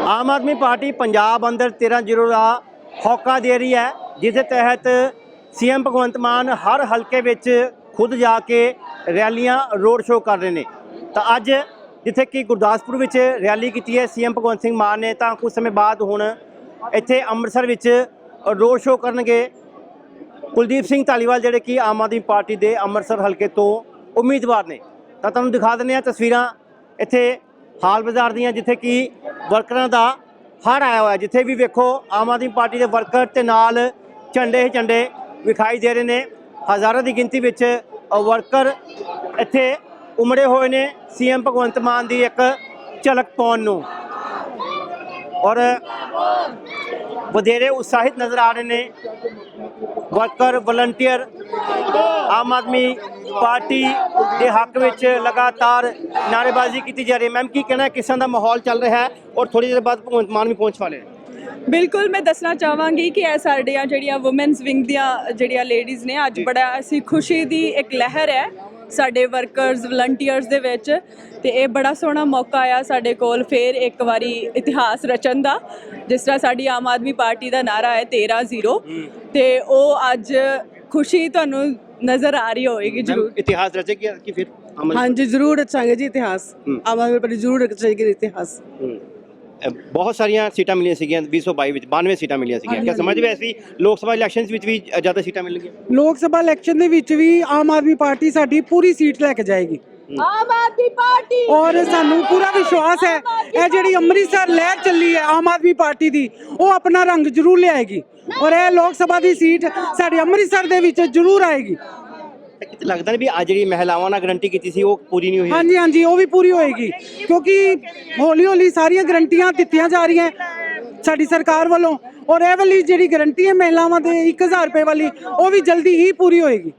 ਆਮ Aadmi party Punjab ਅੰਦਰ 13-0 ਦਾ ਹੌਕਾ ਦੇ ਰਹੀ ਹੈ, ਜਿਸ ਦੇ ਤਹਿਤ ਸੀਐਮ ਭਗਵੰਤ ਮਾਨ ਹਰ ਹਲਕੇ ਵਿੱਚ ਖੁਦ ਜਾ ਕੇ ਰੈਲੀਆਂ ਰੋਡ ਸ਼ੋਅ ਕਰ ਰਹੇ ਨੇ। ਤਾਂ ਅੱਜ ਜਿੱਥੇ ਕਿ ਗੁਰਦਾਸਪੁਰ ਵਿੱਚ ਰੈਲੀ ਕੀਤੀ ਹੈ ਸੀਐਮ ਭਗਵੰਤ ਸਿੰਘ ਮਾਨ ਨੇ, ਤਾਂ ਕੁਝ ਸਮੇਂ ਬਾਅਦ ਹੁਣ ਇੱਥੇ ਅੰਮ੍ਰਿਤਸਰ ਵਿੱਚ ਰੋਡ ਸ਼ੋਅ ਕਰਨਗੇ। ਕੁਲਦੀਪ ਸਿੰਘ ਧਾਲੀਵਾਲ ਜਿਹੜੇ ਕਿ ਆਮ ਆਦਮੀ ਪਾਰਟੀ ਦੇ ਅੰਮ੍ਰਿਤਸਰ ਹਲਕੇ ਤੋਂ ਉਮੀਦਵਾਰ ਨੇ। ਤਾਂ ਤੁਹਾਨੂੰ ਦਿਖਾ ਦਿੰਦੇ ਆ ਤਸਵੀਰਾਂ ਇੱਥੇ ਹਾਲ ਬਾਜ਼ਾਰ ਦੀਆਂ, ਜਿੱਥੇ ਕਿ ਵਰਕਰਾਂ ਦਾ ਹੜ ਆਇਆ ਹੋਇਆ ਜਿੱਥੇ ਵੀ ਵੇਖੋ, ਆਮ ਆਦਮੀ ਪਾਰਟੀ ਦੇ ਵਰਕਰ ਤੇ ਨਾਲ ਝੰਡੇ ਹੀ ਝੰਡੇ ਵਿਖਾਈ ਦੇ ਰਹੇ ਨੇ। ਹਜ਼ਾਰਾਂ ਦੀ ਗਿਣਤੀ ਵਿੱਚ ਵਰਕਰ ਇੱਥੇ ਉਮੜੇ ਹੋਏ ਨੇ, ਸੀਐਮ ਭਗਵੰਤ ਮਾਨ ਦੀ ਇੱਕ ਝਲਕ ਪਾਉਣ ਨੂੰ। ਔਰ ਵਧੇਰੇ ਉਤਸ਼ਾਹਿਤ ਨਜ਼ਰ ਆ ਰਹੇ ਨੇ। Worker, volunteer, Aam Aadmi party ਦੇ ਹੱਕ ਵਿੱਚ ਲਗਾਤਾਰ ਨਾਅਰੇਬਾਜ਼ੀ ਕੀਤੀ ਜਾ ਰਹੀ ਹੈ। ਮੈਮ ਕੀ ਕਹਿਣਾ ਹੈ? ਕਿਸ ਤਰ੍ਹਾਂ ਦਾ ਮਾਹੌਲ ਚੱਲ ਰਿਹਾ ਹੈ ਔਰ ਥੋੜੀ ਦੇਰ ਬਾਅਦ ਭਗਵੰਤ ਮਾਨ ਵੀ ਪਹੁੰਚ ਵਾਲੇ ਨੇ। ਬਿਲਕੁਲ ਮੈਂ ਦੱਸਣਾ ਚਾਹਾਂਗੀ ਕਿ ਇਹ ਸਾਡੀਆਂ ਜਿਹੜੀਆਂ ਔਮਨਸ ਵਿੰਗ ਦੀਆਂ ਜਿਹੜੀਆਂ ਲੇਡੀਜ਼ ਨੇ ਅੱਜ ਬੜਾ ਅਸੀਂ ਖੁਸ਼ੀ ਦੀ ਇੱਕ ਲਹਿਰ ਹੈ ਸਾਡੇ ਵਰਕਰਸ ਵਲੰਟੀਅਰਸ ਦੇ ਵਿੱਚ ਤੇ ਇਹ ਬੜਾ ਸੋਹਣਾ ਮੌਕਾ ਆ ਸਾਡੇ ਕੋਲ ਫੇਰ ਇੱਕ ਵਾਰੀ ਇਤਿਹਾਸ ਰਚਨ ਦਾ ਜਿਸ ਤਰ੍ਹਾਂ ਸਾਡੀ ਆਮ ਆਦਮੀ ਪਾਰਟੀ ਦਾ ਨਾਰਾ ਹੈ 13-0 ਤੇ ਉਹ ਅੱਜ ਖੁਸ਼ੀ ਤੁਹਾਨੂੰ ਨਜ਼ਰ ਆ ਰਹੀ ਹੋਏਗੀ ਜ਼ਰੂਰ। ਇਤਿਹਾਸ ਰਚੇਗੀ ਕਿ ਫਿਰ ਅਮਲ ਹਾਂਜੀ ਜ਼ਰੂਰ ਰਚਾਂਗੇ ਜੀ ਇਤਿਹਾਸ। ਆਦਮੀ ਪਾਰਟੀ ਜ਼ਰੂਰ ਰਚੇਗੀ ਇਤਿਹਾਸ। ਬਹੁਤ ਸਾਰੀਆਂ ਸੀਟਾਂ ਮਿਲੀਆਂ ਸੀਗੀਆਂ 2022 ਵਿੱਚ 92 ਸੀਟਾਂ ਮਿਲੀਆਂ ਸੀਗੀਆਂ। ਕਿਆ ਸਮਝਦੇ ਹੋ ਐਸੀ ਲੋਕ ਸਭਾ ਇਲੈਕਸ਼ਨਸ ਵਿੱਚ ਵੀ ਜ਼ਿਆਦਾ ਸੀਟਾਂ ਮਿਲਣਗੀਆਂ? ਲੋਕ ਸਭਾ ਇਲੈਕਸ਼ਨ ਦੇ ਵਿੱਚ ਵੀ ਆਮ ਆਦਮੀ ਪਾਰਟੀ ਸਾਡੀ ਪੂਰੀ ਸੀਟ ਲੈ ਕੇ ਜਾਏਗੀ। ਆਮ ਆਦਮੀ ਪਾਰਟੀ। ਔਰ ਸਾਨੂੰ ਪੂਰਾ ਵਿਸ਼ਵਾਸ ਹੈ। ਇਹ ਜਿਹੜੀ ਅੰਮ੍ਰਿਤਸਰ ਲਹਿਰ ਚੱਲੀ ਹੈ ਆਮ ਆਦਮੀ ਪਾਰਟੀ ਦੀ ਉਹ ਆਪਣਾ ਰੰਗ ਜ਼ਰੂਰ ਲਿਆਏਗੀ। ਔਰ ਇਹ ਲੋਕ ਸਭਾ ਦੀ ਸੀਟ ਸਾਡੇ ਅੰਮ੍ਰਿਤਸਰ ਦੇ ਵਿੱਚ ਜ਼ਰੂਰ ਆਏਗੀ। ਕਿਤੇ ਲੱਗਦਾ ਨਹੀਂ ਵੀ ਆ ਜਿਹੜੀ ਮਹਿਲਾਵਾਂ ਨਾਲ ਗਰੰਟੀ ਕੀਤੀ ਸੀ ਉਹ ਪੂਰੀ ਨਹੀਂ ਹੋਈ ਹਾਂਜੀ ਹਾਂਜੀ ਉਹ ਵੀ ਪੂਰੀ ਹੋਏਗੀ। ਕਿਉਂਕਿ ਹੌਲੀ ਹੌਲੀ ਸਾਰੀਆਂ ਗਰੰਟੀਆਂ ਦਿੱਤੀਆਂ ਜਾ ਰਹੀਆਂ ਸਾਡੀ ਸਰਕਾਰ ਵੱਲੋਂ। ਔਰ ਇਹ ਵਾਲੀ ਜਿਹੜੀ ਗਰੰਟੀ ਹੈ ਮਹਿਲਾਵਾਂ ਦੇ 1000 ਰੁਪਏ ਵਾਲੀ ਉਹ ਵੀ ਜਲਦੀ ਹੀ ਪੂਰੀ ਹੋਏਗੀ।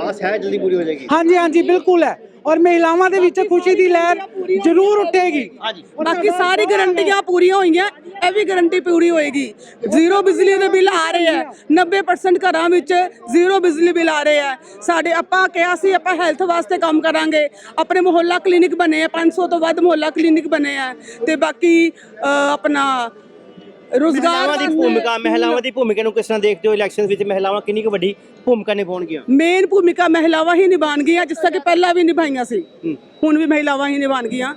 ਆਸ ਹੈ ਜਲਦੀ ਪੂਰੀ ਹੋ ਜਾਏਗੀ। ਹਾਂਜੀ ਹਾਂਜੀ ਬਿਲਕੁਲ ਹੈ। ਔਰ ਮਹਿਲਾਵਾਂ ਦੇ ਵਿੱਚ ਖੁਸ਼ੀ ਦੀ ਲਹਿਰ ਜ਼ਰੂਰ ਉੱਠੇਗੀ। ਬਾਕੀ ਸਾਰੀ ਗਰੰਟੀਆਂ ਪੂਰੀਆਂ ਹੋਈਆਂ ਇਹ ਵੀ ਗਰੰਟੀ ਪੂਰੀ ਹੋਏਗੀ। ਜ਼ੀਰੋ ਬਿਜਲੀ ਦੇ ਬਿੱਲ ਆ ਰਹੇ ਆ 90% ਘਰਾਂ ਵਿੱਚ ਜ਼ੀਰੋ ਬਿਜਲੀ ਬਿੱਲ ਆ ਰਹੇ ਆ ਸਾਡੇ ਆਪਾਂ ਕਿਹਾ ਸੀ ਆਪਾਂ ਹੈਲਥ ਵਾਸਤੇ ਕੰਮ ਕਰਾਂਗੇ। ਆਪਣੇ ਮੁਹੱਲਾ ਕਲੀਨਿਕ ਬਣੇ ਆ 500 ਤੋਂ ਵੱਧ ਮੁਹੱਲਾ ਕਲੀਨਿਕ ਬਣੇ ਆ ਤੇ ਬਾਕੀ ਆਪਣਾ ਰੋਜ਼ਗਾਰ ਮਹਿਲਾਵਾਂ ਦੀ ਭੂਮਿਕਾ ਮਹਿਲਾਵਾਂ ਦੀ ਭੂਮਿਕਾ ਨੂੰ ਕਿਸ ਤਰ੍ਹਾਂ ਦੇਖਦੇ ਹੋ ਇਲੈਕਸ਼ਨਸ ਵਿੱਚ ਮਹਿਲਾਵਾਂ ਕਿੰਨੀ ਕੁ ਵੱਡੀ ਭੂਮਿਕਾ ਨਿਭਾਉਣਗੀਆਂ ਮੇਨ ਭੂਮਿਕਾ ਮਹਿਲਾਵਾਂ ਹੀ ਨਿਭਾਉਣਗੀਆਂ ਜਿਸ ਤਰ੍ਹਾਂ ਕਿ ਪਹਿਲਾਂ ਵੀ ਨਿਭਾਈਆਂ ਸੀ। ਹੁਣ ਵੀ ਮਹਿਲਾਵਾਂ ਹੀ ਨਿਭਾਉਣਗੀਆਂ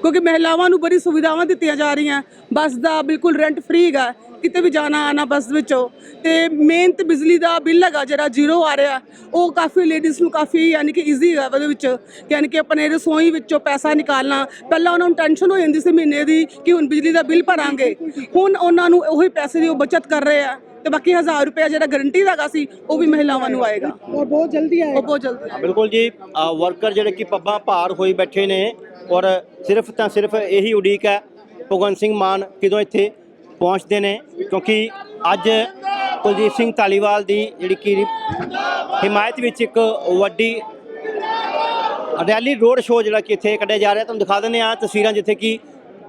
ਕਿਉਂਕਿ ਮਹਿਲਾਵਾਂ ਨੂੰ ਬੜੀ ਸੁਵਿਧਾਵਾਂ ਦਿੱਤੀਆਂ ਜਾ ਰਹੀਆਂ। ਬੱਸ ਦਾ ਬਿਲਕੁਲ ਰੈਂਟ ਫ੍ਰੀ ਹੈਗਾ। ਕਿਤੇ ਵੀ ਜਾਣਾ ਆਣਾ ਬੱਸ ਵਿੱਚੋਂ। ਤੇ ਮੇਨ ਤੇ ਬਿਜਲੀ ਦਾ ਬਿੱਲ ਹੈਗਾ, ਜਿਹੜਾ ਜ਼ੀਰੋ ਆ ਰਿਹਾ, ਉਹ ਕਾਫੀ ਲੇਡੀਜ਼ ਨੂੰ ਕਾਫੀ ਯਾਨੀ ਕਿ ਈਜ਼ੀ ਹੈਗਾ ਉਹਦੇ ਵਿੱਚ। ਯਾਨੀ ਕਿ ਆਪਣੇ ਰਸੋਈ ਵਿੱਚੋਂ ਪੈਸਾ ਨਿਕਾਲਣਾ। ਪਹਿਲਾਂ ਉਹਨਾਂ ਨੂੰ ਟੈਨਸ਼ਨ ਹੋ ਜਾਂਦੀ ਸੀ ਮਹੀਨੇ ਦੀ ਕਿ ਹੁਣ ਬਿਜਲੀ ਦਾ ਬਿੱਲ ਭਰਾਂਗੇ। ਹੁਣ ਉਹਨਾਂ ਨੂੰ ਉਹੀ ਪੈਸੇ ਦੀ ਉਹ ਬਚਤ ਕਰ ਰਹੇ ਆ। ਤੇ ਬਾਕੀ 1000 ਰੁਪਏ ਜਿਹੜਾ ਗਰੰਟੀ ਦਾ ਹੈਗਾ ਸੀ ਉਹ ਵੀ ਮਹਿਲਾਵਾਂ ਨੂੰ ਆਏਗਾ। ਔਰ ਬਹੁਤ ਜਲਦੀ ਆਏਗਾ। ਉਹ ਬਹੁਤ ਜਲਦੀ ਬਿਲਕੁਲ ਜੀ। ਵਰਕਰ ਜਿਹੜੇ ਕਿ ਪੱਬਾਂ ਭਾਰ ਹੋਈ ਬੈਠੇ ਨੇ ਔਰ ਸਿਰਫ ਤਾਂ ਸਿਰਫ ਇਹੀ ਉਡੀਕ ਹੈ ਭਗਵੰਤ ਸਿੰਘ ਮਾਨ ਕਦੋਂ ਇੱਥੇ ਪਹੁੰਚਦੇ ਨੇ ਕਿਉਂਕਿ ਅੱਜ ਕੁਲਦੀਪ ਸਿੰਘ ਧਾਲੀਵਾਲ ਦੀ ਜਿਹੜੀ ਕਿ ਹਿਮਾਇਤ ਵਿੱਚ ਇੱਕ ਵੱਡੀ ਰੈਲੀ ਰੋਡ ਸ਼ੋਅ ਜਿਹੜਾ ਕਿ ਇੱਥੇ ਕੱਢਿਆ ਜਾ ਰਿਹਾ ਤੁਹਾਨੂੰ ਦਿਖਾ ਦਿੰਦੇ ਆ ਤਸਵੀਰਾਂ ਜਿੱਥੇ ਕਿ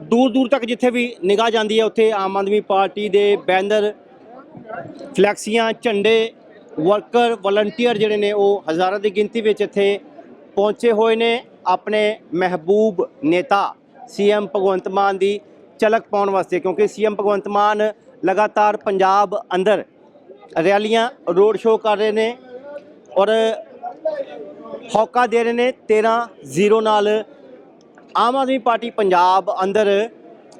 ਦੂਰ ਦੂਰ ਤੱਕ ਜਿੱਥੇ ਵੀ ਨਿਗਾਹ ਜਾਂਦੀ ਹੈ ਉੱਥੇ ਆਮ ਆਦਮੀ ਪਾਰਟੀ ਦੇ ਬੈਨਰ ਫਲੈਕਸੀਆਂ, ਝੰਡੇ, ਵਰਕਰ, ਵਲੰਟੀਅਰ ਜਿਹੜੇ ਨੇ ਉਹ ਹਜ਼ਾਰਾਂ ਦੀ ਗਿਣਤੀ ਵਿੱਚ ਇੱਥੇ ਪਹੁੰਚੇ ਹੋਏ ਨੇ। ਆਪਣੇ ਮਹਿਬੂਬ ਨੇਤਾ ਸੀਐਮ ਭਗਵੰਤ ਮਾਨ ਦੀ ਝਲਕ ਪਾਉਣ ਵਾਸਤੇ, ਕਿਉਂਕਿ ਸੀਐਮ ਭਗਵੰਤ ਮਾਨ ਲਗਾਤਾਰ ਪੰਜਾਬ ਅੰਦਰ ਰੈਲੀਆਂ, ਰੋਡ ਸ਼ੋਅ ਕਰ ਰਹੇ ਨੇ ਔਰ ਹੌਕਾ ਦੇ ਰਹੇ ਨੇ 13-0 ਨਾਲ। ਆਮ ਆਦਮੀ ਪਾਰਟੀ ਪੰਜਾਬ ਅੰਦਰ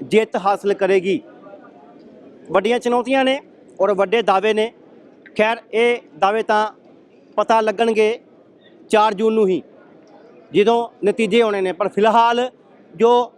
ਜਿੱਤ ਹਾਸਲ ਕਰੇਗੀ। ਵੱਡੀਆਂ ਚੁਣੌਤੀਆਂ ਨੇ। ਔਰ ਵੱਡੇ ਦਾਅਵੇ ਨੇ। ਖੈਰ, ਇਹ ਦਾਅਵੇ ਤਾਂ ਪਤਾ ਲੱਗਣਗੇ 4 ਜੂਨ ਨੂੰ ਹੀ, ਜਦੋਂ ਨਤੀਜੇ ਆਉਣੇ ਨੇ। ਪਰ ਫਿਲਹਾਲ ਜੋ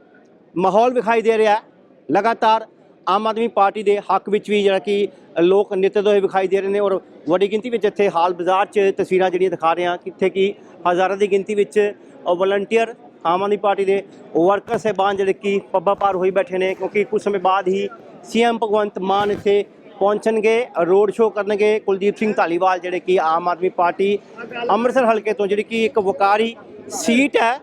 ਮਾਹੌਲ ਵਿਖਾਈ ਦੇ ਰਿਹਾ ਲਗਾਤਾਰ ਆਮ ਆਦਮੀ ਪਾਰਟੀ ਦੇ ਹੱਕ ਵਿੱਚ ਵੀ ਜਿਹੜਾ ਕਿ ਲੋਕ ਨਿੱਤਦੇ ਹੋਏ ਵਿਖਾਈ ਦੇ ਰਹੇ ਨੇ ਔਰ ਵੱਡੀ ਗਿਣਤੀ ਵਿੱਚ ਇੱਥੇ ਹਾਲ ਬਾਜ਼ਾਰ 'ਚ ਤਸਵੀਰਾਂ ਜਿਹੜੀਆਂ ਦਿਖਾ ਰਹੇ ਹਾਂ, ਕਿੱਥੇ ਕਿ ਹਜ਼ਾਰਾਂ ਦੀ ਗਿਣਤੀ ਵਿੱਚ ਵਲੰਟੀਅਰ ਆਮ ਆਦਮੀ ਪਾਰਟੀ ਦੇ ਵਰਕਰ ਸਹਿਬਾਨ ਜਿਹੜੇ ਕਿ ਪੱਬਾ ਪਾਰ ਹੋਈ ਬੈਠੇ ਨੇ, ਕਿਉਂਕਿ ਕੁਝ ਸਮੇਂ ਬਾਅਦ ਹੀ ਸੀਐਮ ਭਗਵੰਤ ਮਾਨ ਇੱਥੇ ਪਹੁੰਚਣਗੇ ਰੋਡ ਸ਼ੋਅ ਕਰਨਗੇ ਕੁਲਦੀਪ ਸਿੰਘ ਧਾਲੀਵਾਲ, ਜਿਹੜੇ ਕਿ ਆਮ ਆਦਮੀ ਪਾਰਟੀ ਅੰਮ੍ਰਿਤਸਰ ਹਲਕੇ ਤੋਂ, ਜਿਹੜੀ ਕਿ ਇੱਕ ਵਕਾਰੀ ਸੀਟ ਹੈ।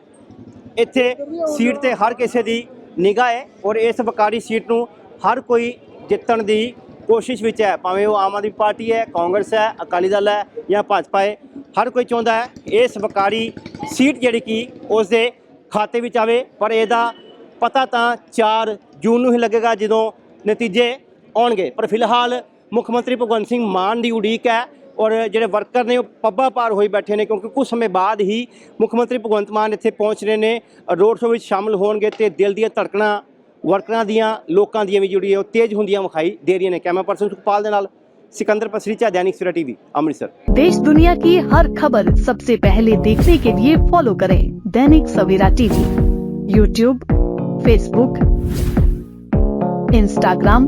ਇੱਥੇ ਸੀਟ ਤੇ ਹਰ ਕਿਸੇ ਦੀ ਨਿਗਾਹ ਹੈ ਔਰ ਇਸ ਵਕਾਰੀ ਸੀਟ ਨੂੰ ਹਰ ਕੋਈ ਜਿੱਤਣ ਦੀ ਕੋਸ਼ਿਸ਼ ਵਿੱਚ ਹੈ। ਭਾਵੇਂ ਉਹ ਆਮ ਆਦਮੀ ਪਾਰਟੀ ਹੈ, ਕਾਂਗਰਸ ਹੈ, ਅਕਾਲੀ ਦਲ ਹੈ ਜਾਂ ਭਾਜਪਾ ਹੈ, ਹਰ ਕੋਈ ਚਾਹੁੰਦਾ ਹੈ ਇਸ ਵਕਾਰੀ ਸੀਟ ਜਿਹੜੀ ਕਿ ਉਸ ਦੇ ਖਾਤੇ ਵਿੱਚ ਆਵੇ। ਪਰ ਇਹਦਾ ਪਤਾ ਤਾਂ 4 ਜੂਨ ਨੂੰ ਹੀ ਲੱਗੇਗਾ ਜਦੋਂ ਨਤੀਜੇ ਆਉਣਗੇ ਪਰ ਫਿਲਹਾਲ ਮੁੱਖ ਮੰਤਰੀ ਭਗਵੰਤ ਸਿੰਘ ਮਾਨ ਦੀ ਉਡੀਕ ਹੈ ਔਰ ਜਿਹੜੇ ਵਰਕਰ ਨੇ ਉਹ ਪੱਬਾਂ ਪਾਰ ਹੋਈ ਬੈਠੇ ਨੇ ਕਿਉਂਕਿ ਕੁਝ ਸਮੇਂ ਬਾਅਦ ਹੀ ਮੁੱਖ ਮੰਤਰੀ ਭਗਵੰਤ ਮਾਨ ਇੱਥੇ ਪਹੁੰਚ ਰਹੇ ਨੇ ਰੋਡ ਸ਼ੋਅ ਵਿੱਚ ਸ਼ਾਮਲ ਹੋਣਗੇ ਤੇ ਦਿਲ ਦੀਆਂ ਧੜਕਣਾਂ ਵਰਕਰਾਂ ਦੀਆਂ ਲੋਕਾਂ ਦੀਆਂ ਵੀ ਜਿਹੜੀ ਹੈ ਉਹ ਤੇਜ਼ ਹੁੰਦੀਆਂ ਵਿਖਾਈ ਦੇ ਰਹੀਆਂ ਨੇ ਕੈਮਰਾ ਪਰਸਨ ਸੁਖਪਾਲ ਦੇ ਨਾਲ सिकंदर पसरीचा दैनिक सवेरा टीवी अमृतसर देश दुनिया की हर खबर सबसे पहले देखने के लिए फॉलो करें Dainik Savera TV YouTube Facebook Instagram